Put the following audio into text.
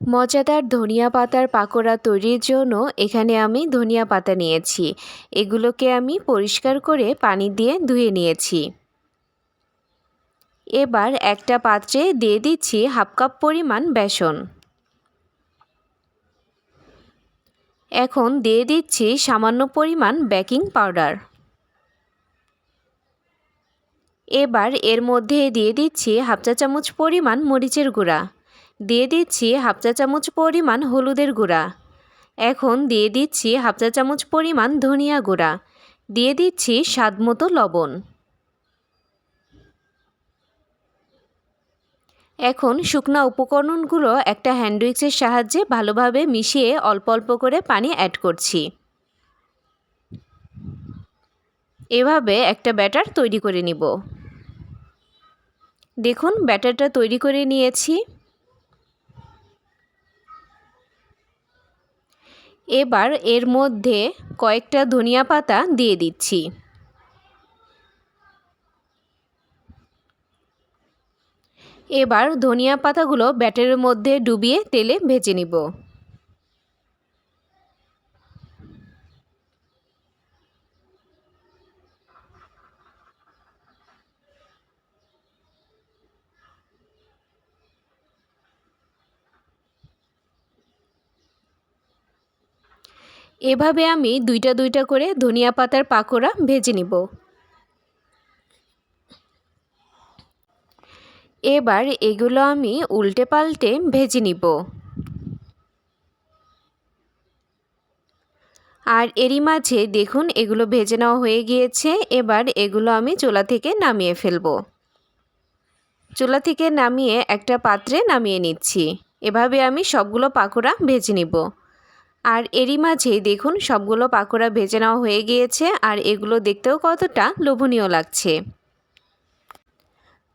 মজাদার ধনিয়া পাতার পাকোড়া তৈরির জন্য এখানে আমি ধনিয়া পাতা নিয়েছি। এগুলোকে আমি পরিষ্কার করে পানি দিয়ে ধুয়ে নিয়েছি। এবার একটা পাত্রে দিয়ে দিচ্ছি হাফ কাপ পরিমাণ বেসন। এখন দিয়ে দিচ্ছি সামান্য পরিমাণ বেকিং পাউডার। এবার এর মধ্যে দিয়ে দিচ্ছি হাফ চা চামচ পরিমাণ মরিচের গুঁড়া। দিয়ে দিচ্ছি হাফ চা চামচ পরিমাণ হলুদের গুঁড়া। এখন দিয়ে দিচ্ছি হাফ চা চামচ পরিমাণ ধনিয়া গুঁড়া। দিয়ে দিচ্ছি স্বাদ মতো লবণ। এখন শুকনা উপকরণগুলো একটা হ্যান্ডউইক্সের সাহায্যে ভালোভাবে মিশিয়ে অল্প অল্প করে পানি অ্যাড করছি। এভাবে একটা ব্যাটার তৈরি করে নিব। দেখুন, ব্যাটারটা তৈরি করে নিয়েছি। এবার এর মধ্যে কয়েকটা ধনিয়া পাতা দিয়ে দিচ্ছি। এবার ধনিয়া পাতাগুলো ব্যাটারের মধ্যে ডুবিয়ে তেলে ভেজে নিব। এভাবে আমি দুইটা দুইটা করে ধনিয়া পাতার পাকোড়া ভেজে নিব। এবার এগুলো আমি উল্টে পাল্টে ভেজে নিব। আর এরই মাঝে দেখুন এগুলো ভেজে নেওয়া হয়ে গিয়েছে, এবার এগুলো আমি চোলা থেকে নামিয়ে ফেলব। চোলা থেকে নামিয়ে একটা পাত্রে নামিয়ে নিচ্ছি। এভাবে আমি সবগুলো পাকোড়া ভেজে নিব। আর এরই মাঝে দেখুন সবগুলো পাকোড়া ভেজে নেওয়া হয়ে গিয়েছে আর এগুলো দেখতেও কতটা লোভনীয় লাগছে।